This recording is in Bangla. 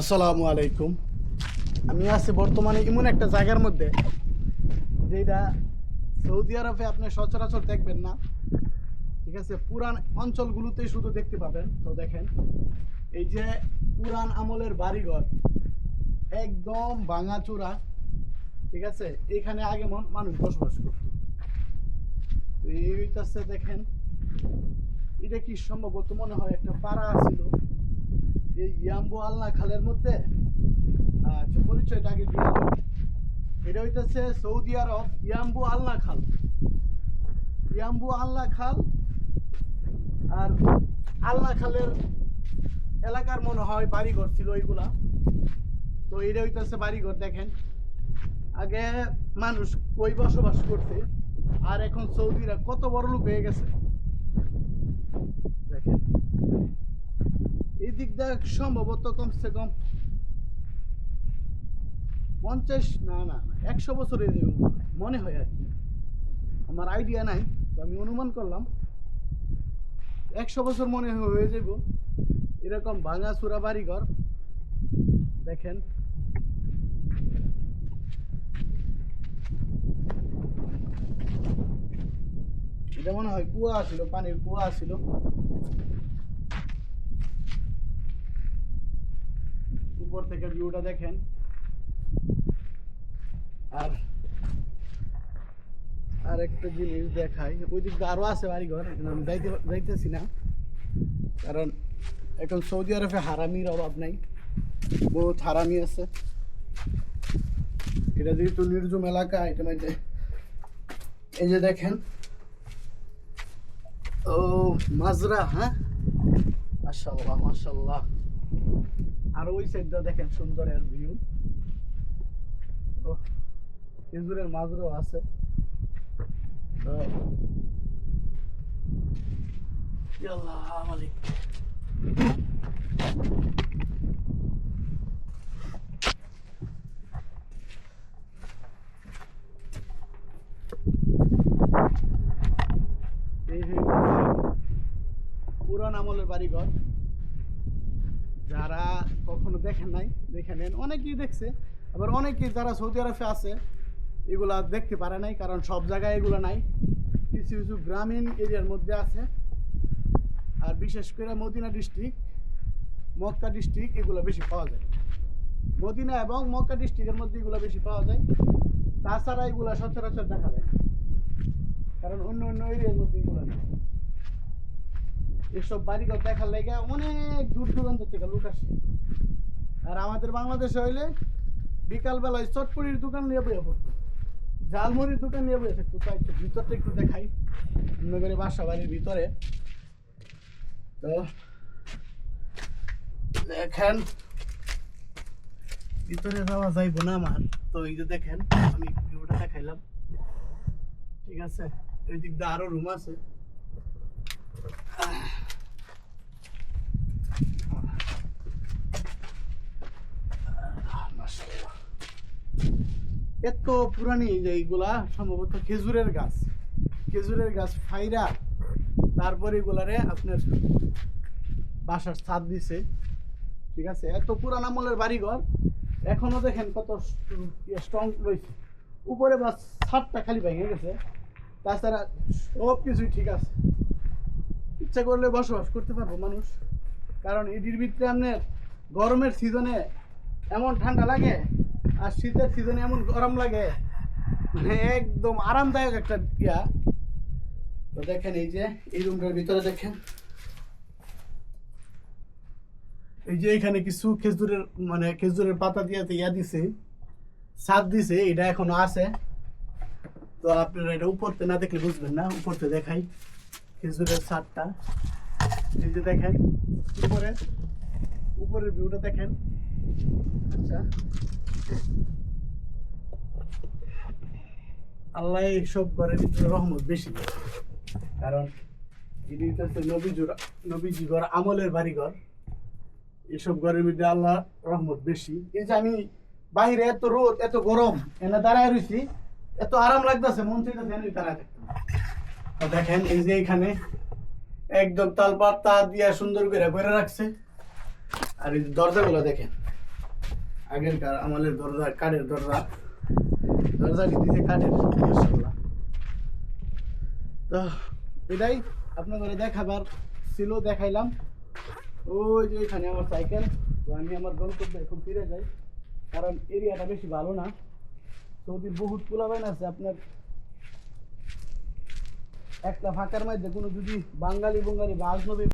আসসালামু আলাইকুম। আমি আছি বর্তমানে এমন একটা জায়গার মধ্যে, যেটা সৌদি আরবে আপনি সচরাচর দেখবেন না। ঠিক আছে? পুরান অঞ্চলগুলোতেই শুধু দেখতে পাবেন। তো দেখেন, এই যে পুরান আমলের বাড়িঘর, একদম ভাঙাচুরা। ঠিক আছে? এখানে আগে মন- মানুষ বসবাস করত। তো এই হইতাছে দেখেন, এটা কি সম্ভবত মনে হয় একটা পাড়া ছিল? এই ইয়াম্বু আল্লাহ খালের মধ্যে পরিচয়টা আগে এটা হইতেছে সৌদি আরব ইয়াম্বু আল্লাহ খাল। ইয়াম্বু আল্লাহ খাল আর আল্লাহ খালের এলাকার মনে হয় বাড়িঘর ছিল ওইগুলা। তো এটা হইতেছে বাড়িঘর, দেখেন। আগে মানুষ কই বসবাস করতে আর এখন সৌদিরা কত বড় লোক হয়ে গেছে দেখেন এই দিক দিয়ে সম্ভবত কমসে কম পঞ্চাশ, না না একশো বছর যাবে মনে হয়। আর কি। আমার আইডিয়া নাই, তো আমি অনুমান করলাম, একশো বছর মনে হয়ে যাব। এরকম ভাঙা চূড়া বাড়িঘর, দেখেন। এটা মনে হয় কুয়া ছিল, পানির কুয়া ছিল উপর থেকে ভিউটা দেখেন। আর আর একটা জিনিস দেখাই। ওই দিক দিয়ে আরও আছে বাড়িঘর আমি যাইতে যাইতেছি না। কারণ এখন সৌদি আরবে হারামির অভাব নাই। বহুত হারামি আছে। এটা যেহেতু নির্জম এলাকা, এটা মধ্যে এই যে দেখেন। ও, মাজরা হ্যাঁ? মাশাল্লাহ মাশাল্লাহ আর ওই সাইডটা দেখেন সুন্দর এর ভিউ ও খেজুরের মাজরাও আছে। তো পুরান আমলের বাড়িঘর। যারা কখনো দেখেন নাই, দেখে নেন। অনেকেই দেখছে, আবার অনেকেই যারা সৌদি আরবে আছে, এগুলা দেখতে পারে নাই, কারণ সব জায়গায় এগুলো নাই। কিছু কিছু গ্রামীণ এরিয়ার মধ্যে আছে। আর বিশেষ করে মদিনা ডিস্ট্রিক্ট মক্কা ডিস্ট্রিক্ট এগুলো বেশি পাওয়া যায়। মদিনা এবং মক্কা ডিস্ট্রিক্টের মধ্যে এগুলো বেশি পাওয়া যায়। তাছাড়া এগুলো সচরাচর দেখা যায়। কারণ অন্য অন্য এরিয়ার মধ্যে এগুলো নেই। এসব বাড়িঘর দেখার লেগে অনেক দূর দূরান্ত থেকে লোক আসে। আর আমাদের বাংলাদেশে হইলে বিকালবেলায় চটপড়ির দোকান নিয়ে বইয়া পড়তো। ঝালমুড়ির দোকান নিয়ে বইয়া থাকতো। তাই একটু ভিতরটা একটু দেখাই। অন্য করে বাসা বাড়ির ভিতরে। তো দেখেন, ভিতরে যাওয়া যাইব না আমার। তো এই যে দেখেন, আমি ভিউটা দেখাইলাম। ঠিক আছে? ওই দিক দিয়ে আরও রুম আছে। এত পুরানি এইগুলা, সম্ভবত খেজুরের গাছ। খেজুরের গাছ ফাইরা তারপরে এগুলারে আপনার বাসার ছাদ দিছে। ঠিক আছে? এত পুরান আমলের বাড়িঘর, এখনও দেখেন কত স্ট্রং রয়েছে। উপরে বাস ছাদটা খালি ভেঙে গেছে। তাছাড়া সব কিছুই ঠিক আছে। ইচ্ছা করলে বসবাস করতে পারব মানুষ। কারণ এটির ভিতরে আপনার গরমের সিজনে এমন ঠান্ডা লাগে আর শীতের সিজনে এমন গরম লাগে। মানে একদম আরামদায়ক একটা ইয়া। তো দেখেন এই যে, এই রুমটার ভিতরে দেখেন। এই যে এখানে কিছু খেজুরের মানে খেজুরের পাতা দিয়ে ইয়া দিছে ছাদ দিছে, এটা এখনও আছে। তো আপনারা এটা উপরতে না দেখলে বুঝবেন না, উপরতে দেখাই। খেজুরের ছাদটা। এই যে দেখেন, উপরে, উপরের ভিউটা দেখেন। আচ্ছা। আল্লাহ সব ঘরের রহমত বেশি কারণ এটি হচ্ছে নবীজুর নবীজি ঘর আমলের বাড়ি ঘর এসব ঘরের মধ্যে আল্লাহ রহমত বেশি। এই যে আমি বাইরে এত রোদ, এত গরম, এনে দাঁড়ায় রয়েছি এত আরাম লাগতেছে, মন আমি দাঁড়ায় থাকতাম দেখেন, এই যে এখানে একদম তালপাত তার দিয়া সুন্দর করে করে রাখছে। আর এই দরজাগুলো দেখেন, আগেরকার আমাদের দরজা, কাঠের দরজা। দরজাটি দিতে কাঠের? তো এটাই আপনাদের দেখাবার ছিল, দেখাইলাম। ওই যে এখানে আমার সাইকেল, তো আমি আমার গন্তব্যে এখন ফিরে যাই। কারণ এরিয়াটা বেশি ভালো না। সৌদির বহুত পোলাবাইন আছে আপনার। একটা ফাঁকার মধ্যে কোনো যদি বাঙালি বঙ্গালি বা আজনবী